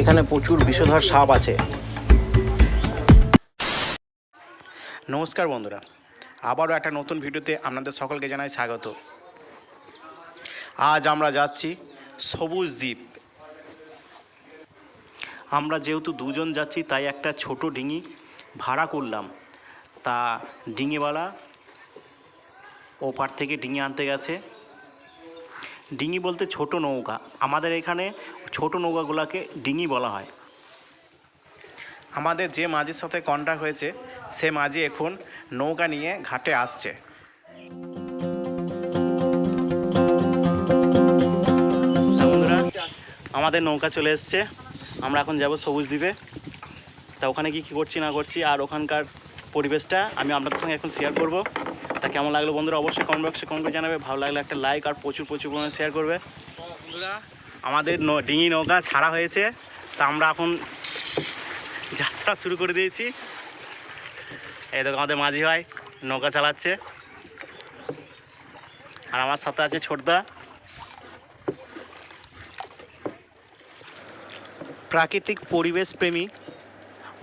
এখানে প্রচুর বিষধর সাপ আছে। নমস্কার বন্ধুরা, আবারও একটা নতুন ভিডিওতে আপনাদের সকলকে জানাই স্বাগত। আজ আমরা যাচ্ছি সবুজ দ্বীপ। আমরা যেহেতু দুজন যাচ্ছি, তাই একটা ছোট ডিঙি ভাড়া করলাম। তা ডিঙিওয়ালা ওপার থেকে ডিঙি আনতে গেছে। ডিঙি বলতে ছোট নৌকা। আমাদের এখানে ছোট নৌকাগুলোকে ডিঙি বলা হয়। আমাদের যে মাঝির সাথে কন্ট্যাক্ট হয়েছে সে মাঝি এখন নৌকা নিয়ে ঘাটে আসছে। হ্যাঁ আমাদের নৌকা চলে এসছে। আমরা এখন যাব সবুজ দ্বীপে। তা ওখানে কি কী করছি না করছি আর ওখানকার পরিবেশটা আমি আপনাদের সঙ্গে এখন শেয়ার করব। তা কেমন লাগল বন্ধুরা? অবশ্যই কমেন্ট বক্সে কমেন্ট করে জানাবে। ভালো লাগলে একটা লাইক আর প্রচুর প্রচুর পরিমাণে শেয়ার করবে। বন্ধুরা আমাদের ডিঙি নৌকা ছাড়া হয়েছে। তা আমরা এখন যাত্রা শুরু করে দিয়েছি। এই দেখো আমাদের মাঝি ভাই নৌকা চালাচ্ছে। আর আমার সাথে আছে ছোটদা। প্রাকৃতিক পরিবেশ প্রেমী।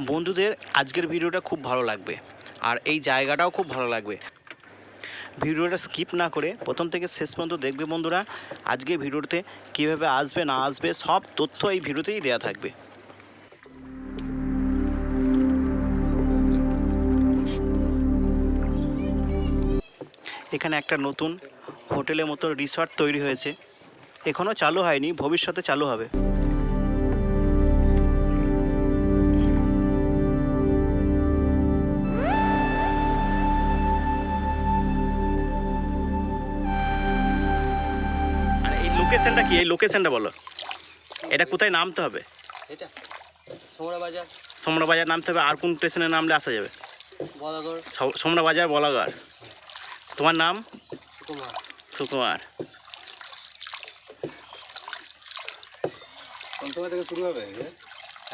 বন্ধুদের আজকের ভিডিওটা খুব ভালো লাগবে। আর এই জায়গাটাও খুব ভালো লাগবে। ভিডিওটা স্কিপ না করে প্রথম থেকে শেষ পর্যন্ত দেখবে বন্ধুরা। আজকে ভিডিওতে কীভাবে আসবে, না আসবে, সব তথ্য এই ভিডিওতেই দেওয়া থাকবে। এখানে একটা নতুন হোটেলের মতো রিসর্ট তৈরি হয়েছে। এখনও চালু হয়নি, ভবিষ্যতে চালু হবে। লোকেশনটা কি? এই লোকেশনটা বলো। এটা কোথায় নামতে হবে? এটা সোমরা বাজার সোমরা বাজার নামতে হবে। আর কোন স্টেশনে নামলে আসা যাবে? বলাগড়। সো- বাজার বলাগড়। তোমার নাম? সুকুমার। সুকুমার। কোন সময় থেকে শুরু হবে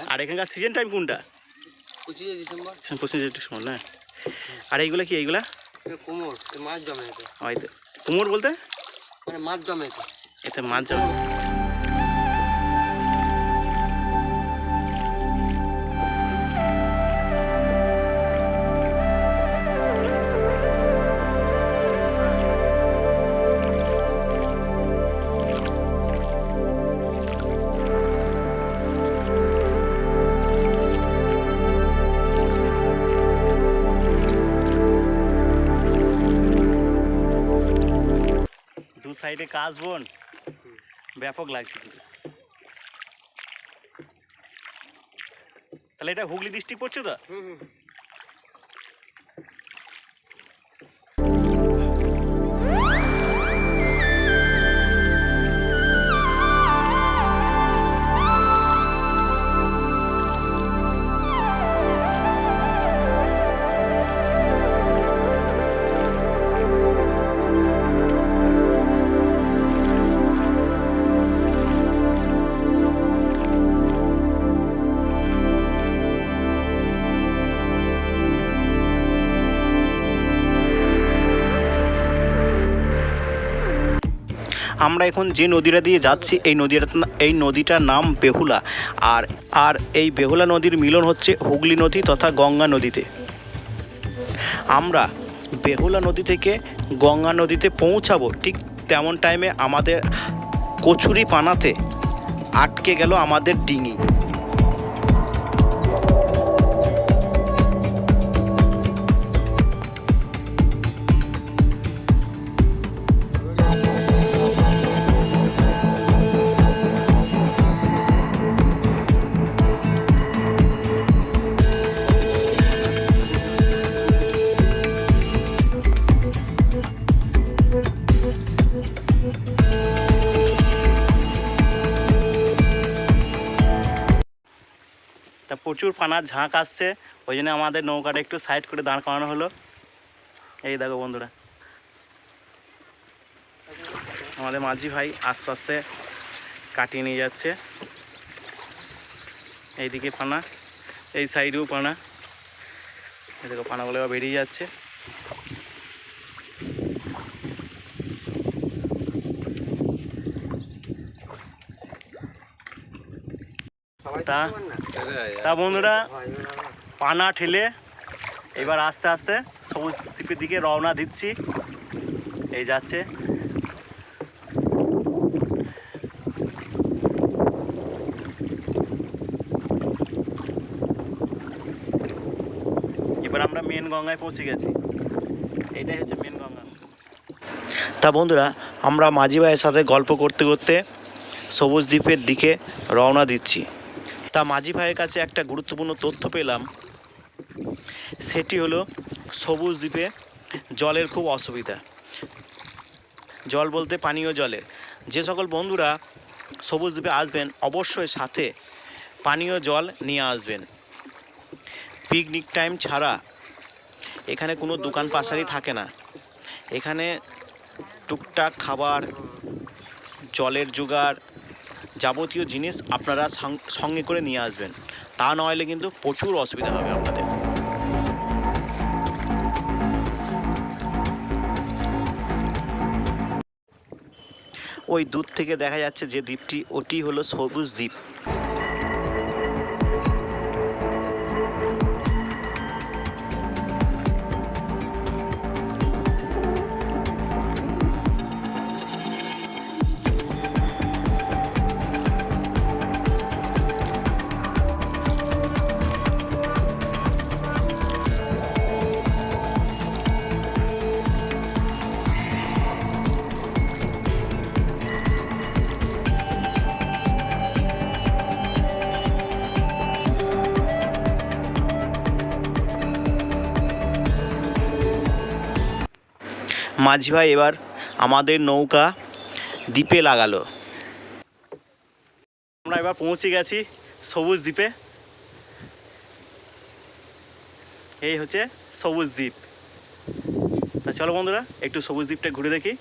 আর এখানকার সিজন টাইম কোনটা? পঁচিশে ডিসেম্বর। পঁচিশ সময় না? আর এইগুলা কি এইগুলা? এটা কোমর মাছ জমে হয়তো কুমোর বলতে? মানে মাছ জমে এতে এতে মাছ যাবে। দু সাইডে কাজ বোন। ব্যাপক লাগছে কিন্তু। তাহলে এটা হুগলি ডিস্ট্রিক্ট পড়ছে তো? আমরা এখন যে নদীটা দিয়ে যাচ্ছি, এই নদীটা এই নদীটার নাম বেহুলা। আর আর এই বেহুলা নদীর মিলন হচ্ছে হুগলি নদী তথা গঙ্গা নদীতে। আমরা বেহুলা নদী থেকে গঙ্গা নদীতে পৌঁছাবো। ঠিক তেমন টাইমে আমাদের কচুরি পানাতে আটকে গেল আমাদের ডিঙি। প্রচুর পানার ঝাঁক আসছে। ওই জন্য আমাদের নৌকাটা একটু সাইড করে দাঁড় করানো হলো। এই দেখো বন্ধুরা। আমাদের মাঝি ভাই আস্তে আস্তে কাটিয়ে নিয়ে যাচ্ছে। এইদিকে পানা, এই সাইডেও পানা। এই দেখো পানাগুলো বেরিয়ে যাচ্ছে। তা। তা বন্ধুরা, পানা ঠেলে এবার আস্তে আস্তে সবুজ দ্বীপের দিকে রওনা দিচ্ছি। এই যাচ্ছে। এবার আমরা মেন গঙ্গায় পৌঁছে গেছি। এটাই হচ্ছে মেন গঙ্গা। তা বন্ধুরা, আমরা মাঝি ভাইয়ের সাথে গল্প করতে করতে সবুজ দ্বীপের দিকে রওনা দিচ্ছি। তা মাঝি ভাইয়ের কাছে একটা গুরুত্বপূর্ণ তথ্য পেলাম। সেটি হলো, সবুজ দ্বীপে জলের খুব অসুবিধা। জল বলতে পানীয় জলের। যে সকল বন্ধুরা সবুজ দ্বীপে আসবেন, অবশ্যই সাথে পানীয় জল নিয়ে আসবেন। পিকনিক টাইম ছাড়া এখানে কোনো দোকান পাশারি থাকে না। এখানে টুকটাক খাবার, জলের জোগাড় যাবতীয় জিনিস আপনারা সঙ্গে করে নিয়ে আসবেন। তা নইলে কিন্তু প্রচুর অসুবিধা হবে আপনাদের। ওই দূর থেকে দেখা যাচ্ছে যে দ্বীপটি, ওটি হলো সবুজ দ্বীপ। মাঝি ভাই এবার আমাদের নৌকা দ্বীপে লাগালো। আমরা এবার পৌঁছে গেছি সবুজ দ্বীপে। এই হচ্ছে সবুজ দ্বীপ। তা চলো বন্ধুরা, একটু সবুজ দ্বীপটা ঘুরে দেখি।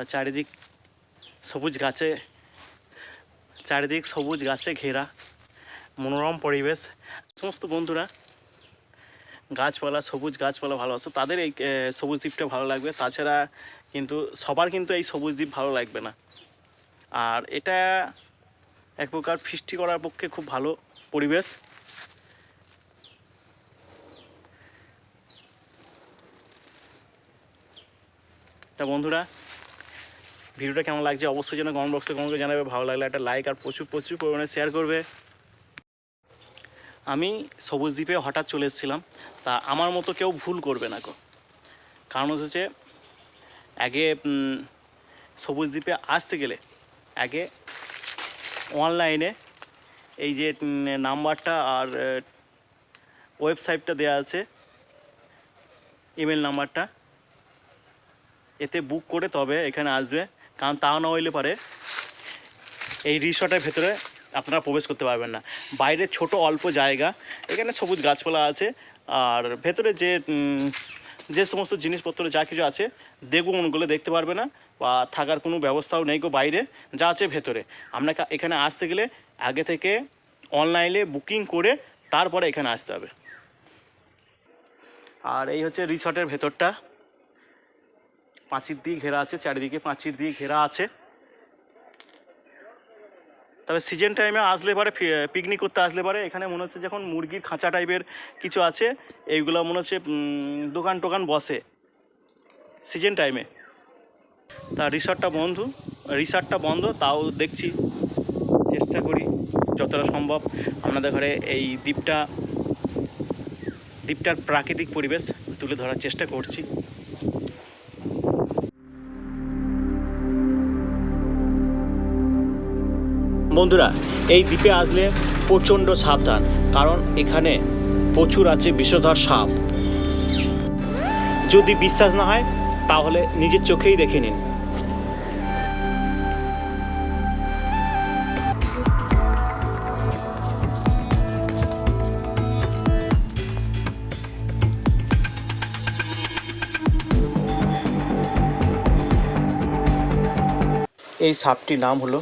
তা চারিদিক সবুজ গাছে, চারিদিক সবুজ গাছে ঘেরা, মনোরম পরিবেশ। সমস্ত বন্ধুরা, গাছপালা, সবুজ গাছপালা ভালোবাসে তাদের এই সবুজ দ্বীপটা ভালো লাগবে। তাছাড়া কিন্তু সবার কিন্তু এই সবুজ দ্বীপ ভালো লাগবে না। আর এটা এক প্রকার ফিস্টি করার পক্ষে খুব ভালো পরিবেশ। তা বন্ধুরা ভিডিওটা কেমন লাগছে অবশ্যই যেন কমেন্ট বক্সে কমেন্ট জানাবে। ভালো লাগলে একটা লাইক আর প্রচুর প্রচুর পরিমাণে শেয়ার করবে। আমি সবুজ দ্বীপে হঠাৎ চলে এসেছিলাম। তা আমার মতো কেউ ভুল করবে না গো। কারণ হচ্ছে আগে সবুজ দ্বীপে আসতে গেলে, আগে অনলাইনে এই যে নাম্বারটা আর ওয়েবসাইটটা দেওয়া আছে ইমেল নাম্বারটা, এতে বুক করে তবে এখানে আসবে। কারণ তা না হইলে পারে এই রিসর্টের ভেতরে আপনারা প্রবেশ করতে পারবেন না। বাইরে ছোট অল্প জায়গা, এখানে সবুজ গাছপালা আছে, আর ভেতরে যে যে সমস্ত জিনিসপত্র, যা কিছু আছে দেখব মনগুলো দেখতে পারবে না, বা থাকার কোনো ব্যবস্থাও নেই গো বাইরে, যা আছে ভেতরে। আপনাকে এখানে আসতে গেলে আগে থেকে অনলাইনে বুকিং করে তারপরে এখানে আসতে হবে। আর এই হচ্ছে রিসর্টের ভেতরটা। পাঁচির দিয়ে ঘেরা আছে, চারিদিকে পাঁচির দিয়ে ঘেরা আছে। তবে সিজন টাইমে আসলে পারে পিকনিক করতে আসলে পারে। এখানে মনে হচ্ছে যখন মুরগির খাঁচা টাইপের কিছু আছে, এইগুলো মনে হচ্ছে দোকান টোকান বসে সিজন টাইমে তা রিসর্টটা বন্ধ রিসর্টটা বন্ধ, তাও দেখছি। চেষ্টা করি যতটা সম্ভব আপনাদের ঘরে এই দ্বীপটা, দ্বীপটার প্রাকৃতিক পরিবেশ তুলে ধরার চেষ্টা করছি। বন্ধুরা, এই দ্বীপে আসলে প্রচণ্ড সাবধান, কারণ এখানে প্রচুর আছে বিষধর সাপ। যদি বিশ্বাস না হয়, তাহলে নিজের চোখেই দেখে নিন। এই সাপটির নাম হলো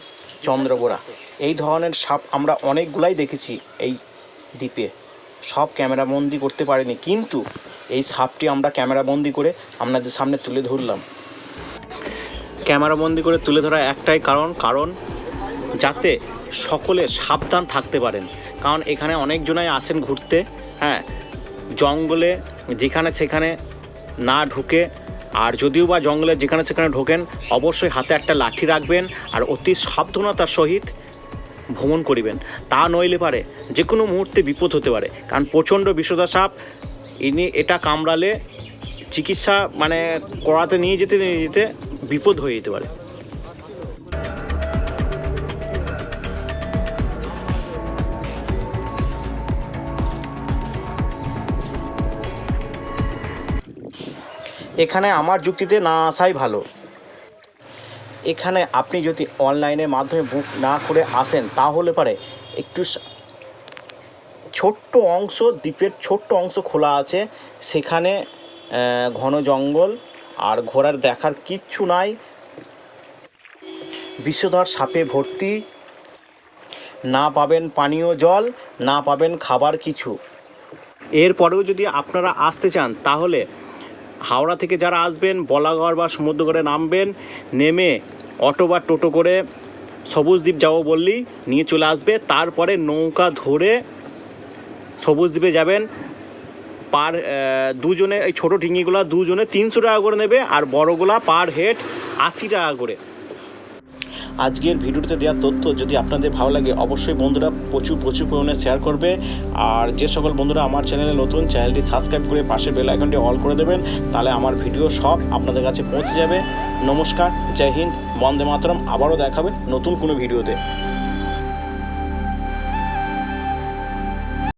চন্দ্রবোরা। এই ধরনের সাপ আমরা অনেকগুলাই দেখেছি এই দ্বীপে। সব ক্যামেরাবন্দি করতে পারিনি, কিন্তু এই সাপটি আমরা ক্যামেরাবন্দি করে আপনাদের সামনে তুলে ধরলাম। ক্যামেরাবন্দি করে তুলে ধরা একটাই কারণ কারণ যাতে সকলে সাবধান থাকতে পারেন। কারণ এখানে অনেকজনাই আসেন ঘুরতে হ্যাঁ জঙ্গলে যেখানে সেখানে না ঢুকে, আর যদিও বা জঙ্গলে যেখানে সেখানে ঢোকেন, অবশ্যই হাতে একটা লাঠি রাখবেন, আর অতি সাবধানতার সহিত ভ্রমণ করিবেন। তা নইলে পারে যে কোনো মুহূর্তে বিপদ হতে পারে। কারণ প্রচণ্ড বিষধা সাপ, ইনি এটা কামড়ালে চিকিৎসা মানে করাতে নিয়ে যেতে নিয়ে যেতে বিপদ হয়ে যেতে পারে। এখানে আমার যুক্তিতে না আসাই ভালো। এখানে আপনি যদি অনলাইনের মাধ্যমে বুক না করে আসেন, তাহলে পারে একটু ছোট্ট অংশ, দ্বীপের ছোট্ট অংশ খোলা আছে। সেখানে ঘন জঙ্গল আর ঘোড়ার দেখার কিচ্ছু নাই। বিশ্বধর সাপে ভর্তি। না পাবেন পানীয় জল, না পাবেন খাবার কিছু। এরপরেও যদি আপনারা আসতে চান, তাহলে হাওড়া থেকে যারা আসবেন, বলাগড় বা সমুদ্রগড়ে নামবেন, নেমে অটো বা টোটো করে সবুজ দ্বীপ যাব বললেই নিয়ে চলে আসবে, তারপরে নৌকা ধরে সবুজ দ্বীপে যাবেন। পার দুজনে, এই ছোটো ঠিঙিগুলো দুজনে তিনশো টাকা করে নেবে আর বড়গুলা পার হেড আশি টাকা করে। আজকের ভিডিওতে দেওয়া তথ্য যদি আপনাদের ভালো লাগে, অবশ্যই বন্ধুরা প্রচুর প্রচুর পরিমাণে শেয়ার করবে। আর যে সকল বন্ধুরা আমার চ্যানেলে নতুন চ্যানেলটি সাবস্ক্রাইব করে পাশে বেল আইকনটি অল করে দেবেন, তাহলে আমার ভিডিও সব আপনাদের কাছে পৌঁছে যাবে। নমস্কার জয় হিন্দ বন্দে মাতরম আবারও দেখাবে নতুন কোনো ভিডিওতে।